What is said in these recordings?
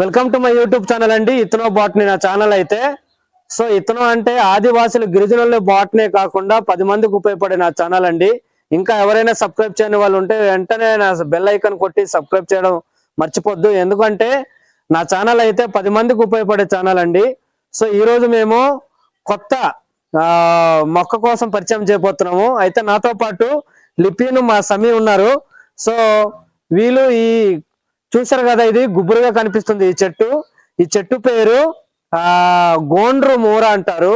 Welcome to my YouTube channel అండి. ఇతనో botany నా channel అయితే. సో ఇతను అంటే ఆదివాసులు గిరిజనుల బాట్నే కాకుండా పది మందికి ఉపయోగపడే నా ఛానల్ అండి. ఇంకా ఎవరైనా సబ్స్క్రైబ్ చేయని వాళ్ళు ఉంటే వెంటనే నా బెల్ ఐకాన్ కొట్టి సబ్స్క్రైబ్ చేయడం మర్చిపోద్దు. ఎందుకంటే నా ఛానల్ అయితే పది మందికి ఉపయోగపడే ఛానల్ అండి. సో ఈరోజు మేము కొత్త మొక్క కోసం పరిచయం చేయబోతున్నాము. అయితే నాతో పాటు లిపిను మా సమీ ఉన్నారు. సో వీళ్ళు ఈ చూసారు కదా ఇది గుబురుగా కనిపిస్తుంది ఈ చెట్టు. ఈ చెట్టు పేరు ఆ గోండ్రు మూర అంటారు.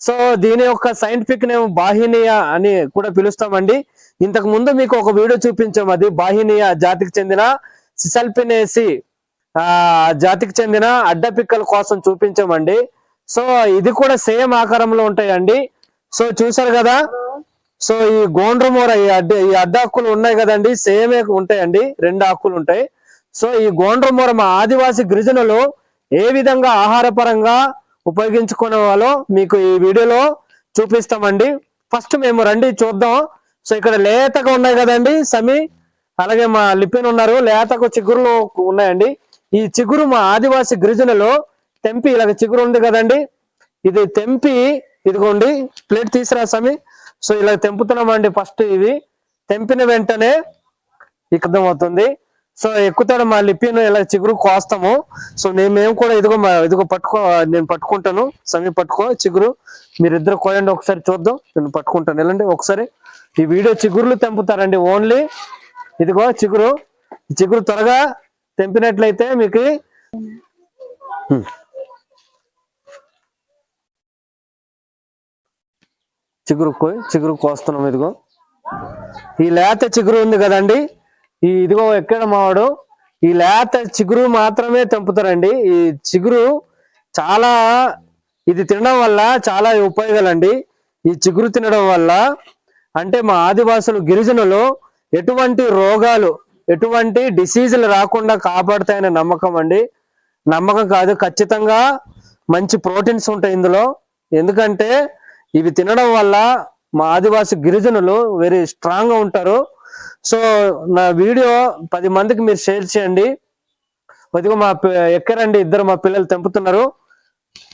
సో దీని యొక్క సైంటిఫిక్ నేమ్ బాహినియా అని కూడా పిలుస్తామండి. ఇంతకు ముందు మీకు ఒక వీడియో చూపించాం అది. బాహినియా జాతికి చెందిన సిసల్పినేసి ఆ జాతికి చెందిన అడ్డపిక్కల కోసం చూపించామండి. సో ఇది కూడా సేమ్ ఆకారంలో ఉంటాయండి. సో చూసారు కదా? సో ఈ గోండ్రమూర ఈ అడ్డ ఈ అడ్డ ఆకులు ఉన్నాయి కదండి. సేమే ఉంటాయండి. రెండు ఆకులు ఉంటాయి. సో ఈ గోండ్రమూరమ్మ ఆదివాసి గిరిజనులు ఏ విధంగా ఆహారపరంగా ఉపయోగించుకునే వాళ్ళో మీకు ఈ వీడియోలో చూపిస్తామండి. ఫస్ట్ మేము రండి చూద్దాం. సో ఇక్కడ లేతగా ఉన్నాయి కదండి సమీ. అలాగే మా లిపిన్ ఉన్నారు. లేతకు చిగురులు ఉన్నాయండి. ఈ చిగురు మా ఆదివాసి గిరిజనులు తెంపి ఇలాగ చిగురు ఉంది కదండి. ఇది తెంపి ఇదిగోండి ప్లేట్ తీసిరా సమి. సో ఇలా తెంపుతున్నామండి ఫస్ట్ ఇది తెంపిన వెంటనే ఇక అర్థమవుతుంది సో ఎక్కుతాడు మా లిపిను ఇలా చిగురు కోస్తాము. సో నేను మేము కూడా ఇదిగో మా ఇదిగో పట్టుకో నేను పట్టుకుంటాను సమీ పట్టుకో చిగురు. మీరిద్దరు కోయండి ఒకసారి చూద్దాం నేను పట్టుకుంటాను. వెళ్ళండి ఒకసారి. ఈ వీడియో చిగురులు తెంపుతారండి ఓన్లీ. ఇదిగో చిగురు. చిగురు త్వరగా తెంపినట్లయితే మీకు. చిగురు కోయి చిగురు కోస్తున్నాం ఇదిగో. ఈ లేత చిగురు ఉంది కదండి. ఈ ఇదిగో ఎక్కడ మావాడు? ఈ లేత చిగురు మాత్రమే తెంపుతారండి. ఈ చిగురు చాలా ఇది తినడం వల్ల చాలా ఉపయోగాలండి. ఈ చిగురు తినడం వల్ల అంటే మా ఆదివాసులు గిరిజనులు ఎటువంటి రోగాలు ఎటువంటి డిసీజులు రాకుండా కాపాడుతాయనే నమ్మకం అండి. నమ్మకం కాదు. ఖచ్చితంగా మంచి ప్రోటీన్స్ ఉంటాయి ఇందులో. ఎందుకంటే ఇవి తినడం వల్ల మా ఆదివాసి గిరిజనులు వెరీ స్ట్రాంగ్గా ఉంటారు. సో నా వీడియో పది మందికి మీరు షేర్ చేయండి. కొద్దిగా మా ఎక్కరండి. ఇద్దరు మా పిల్లలు తెంపుతున్నారు.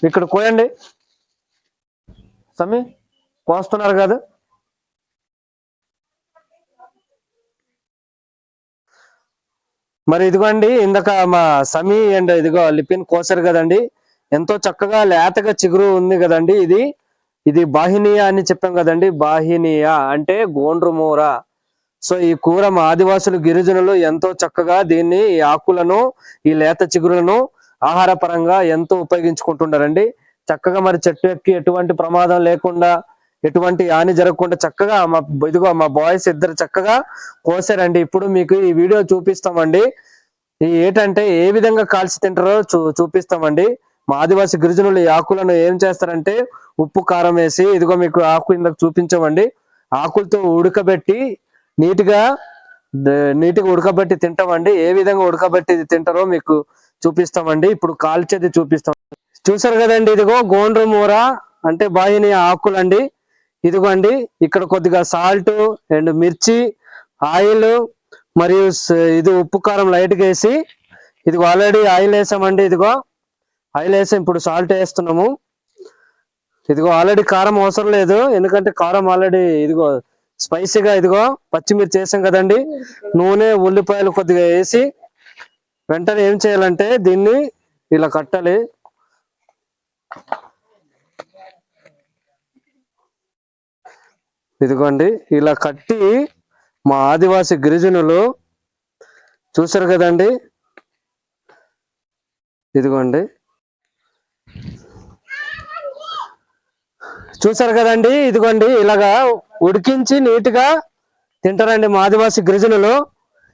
ఇక్కడ కోయండి సమీ కోస్తున్నారు కదా. మరి ఇదిగోండి ఇందాక మా సమీ అండ్ ఇదిగో లిపిన్ కోసారు కదండి. ఎంతో చక్కగా లేతగా చిగురు ఉంది కదండి ఇది. ఇది బాహినియా అని చెప్పాం కదండి. బాహినియా అంటే గోండ్రుమూర సో ఈ కూర మా ఆదివాసులు గిరిజనులు ఎంతో చక్కగా దీన్ని ఈ ఆకులను ఈ లేత చిగురులను ఆహార పరంగా ఎంతో ఉపయోగించుకుంటున్నారండి. చక్కగా మరి చెట్టు ఎక్కి ఎటువంటి ప్రమాదం లేకుండా ఎటువంటి హాని జరగకుండా చక్కగా మా ఇదిగో మా బాయ్స్ ఇద్దరు చక్కగా కోసారండి. ఇప్పుడు మీకు ఈ వీడియో చూపిస్తామండి. ఈ ఏంటంటే ఏ విధంగా కాల్చి తింటారో చూ చూపిస్తామండి. మా ఆదివాసి గిరిజనులు ఈ ఆకులను ఏం చేస్తారంటే ఉప్పు కారం వేసి ఇదిగో మీకు ఆకు ఇందాక చూపించామండి. ఆకులతో ఉడకబెట్టి నీట్గా నీట్గా ఉడకబెట్టి తింటామండి. ఏ విధంగా ఉడకబెట్టి తింటారో మీకు చూపిస్తామండి. ఇప్పుడు కాల్చేది చూపిస్తాం. చూసారు కదండి ఇదిగో గోండ్రు మూర అంటే బాయిని ఆకులండి. ఇదిగోండి ఇక్కడ కొద్దిగా సాల్ట్ అండ్ మిర్చి ఆయిల్ మరియు ఇది ఉప్పు కారం లైట్గా వేసి ఇదిగో ఆల్రెడీ ఆయిల్ వేసామండి ఇదిగో. ఆయిల్ వేసాం ఇప్పుడు సాల్ట్ వేస్తున్నాము. ఇదిగో ఆల్రెడీ కారం అవసరం లేదు ఎందుకంటే కారం ఆల్రెడీ ఇదిగో స్పైసీగా ఇదిగో పచ్చిమిర్చి వేసాం కదండి. నూనె ఉల్లిపాయలు కొద్దిగా వేసి వెంటనే ఏం చేయాలంటే దీన్ని ఇలా కట్టాలి. ఇదిగోండి ఇలా కట్టి మా ఆదివాసి గిరిజనులు చూసారు కదండి. ఇదిగోండి. చూసారు కదండి? ఇదిగోండి ఇలాగా ఉడికించి నీట్గా తింటారండి మా ఆదివాసి గిరిజనులు.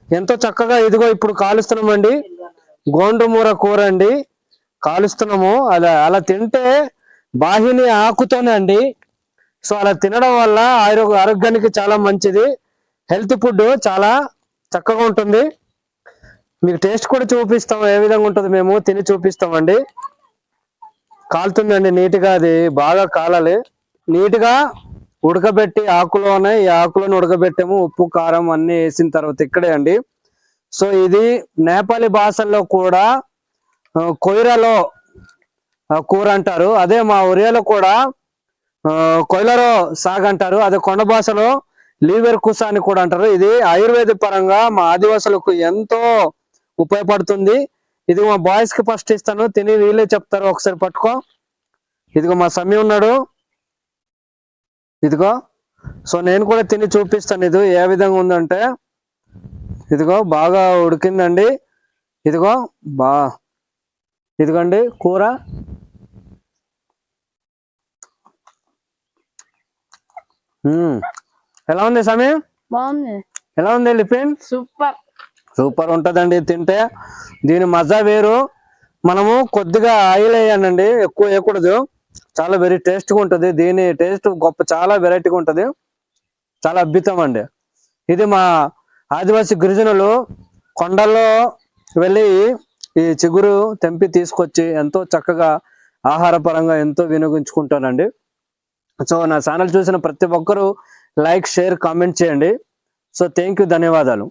ఎంతో చక్కగా ఇదిగో ఇప్పుడు కాలుస్తున్నామండి. గోండ్రమూర కూర అండి. కాలుస్తున్నాము. అలా అలా తింటే బాహిని ఆకుతోనే అండి. సో అలా తినడం వల్ల ఆరోగ్య ఆరోగ్యానికి చాలా మంచిది. హెల్త్ ఫుడ్ చాలా చక్కగా ఉంటుంది. మీకు టేస్ట్ కూడా చూపిస్తాం. ఏ విధంగా ఉంటుంది మేము తిని చూపిస్తామండి. కాలుతుందండి నీట్గా అది బాగా కాలాలి. నీట్గా ఉడకబెట్టి ఆకులోనే ఈ ఆకులను ఉడకబెట్టాము ఉప్పు కారం అన్ని వేసిన తర్వాత ఇక్కడే అండి. సో ఇది నేపాలి భాషల్లో కూడా కొయిరలో కూర అంటారు. అదే మా ఒరియాలో కూడా కొయిలరో కొయ్యలలో సాగ్ అంటారు. అదే కొండ భాషలో లీవెర్ కుస అని కూడా అంటారు. ఇది ఆయుర్వేద పరంగా మా ఆదివాసులకు ఎంతో ఉపయోగపడుతుంది. ఇది మా బాయ్స్కి ఫస్ట్ ఇస్తాను. తిని వీళ్ళే చెప్తారు. ఒకసారి పట్టుకో. ఇదిగో మా సమీ ఉన్నాడు. ఇదిగో సో నేను కూడా తిని చూపిస్తాను ఇది. ఏ విధంగా ఉందంటే ఇదిగో బాగా ఉడికిందండి. ఇదిగో బా. ఇదిగోండి కూర. ఎలా ఉంది సమీ? బాగుంది. ఎలా ఉంది లిపిన్? సూపర్. సూపర్ ఉంటదండి తింటే. దీని మజా వేరు. మనము కొద్దిగా ఆయిల్ వేయాలండి ఎక్కువ వేయకూడదు. చాలా వెరీ టేస్ట్గా ఉంటుంది. దీని టేస్ట్ గొప్ప చాలా వెరైటీగా ఉంటుంది. చాలా అద్భుతం అండి. ఇది మా ఆదివాసీ గిరిజనులు కొండల్లో వెళ్ళి ఈ చిగురు తెంపి తీసుకొచ్చి ఎంతో చక్కగా ఆహారపరంగా ఎంతో వినియోగించుకుంటానండి సో నా ఛానల్ చూసిన ప్రతి ఒక్కరూ లైక్ షేర్ కామెంట్ చేయండి. సో థ్యాంక్ యూ ధన్యవాదాలు.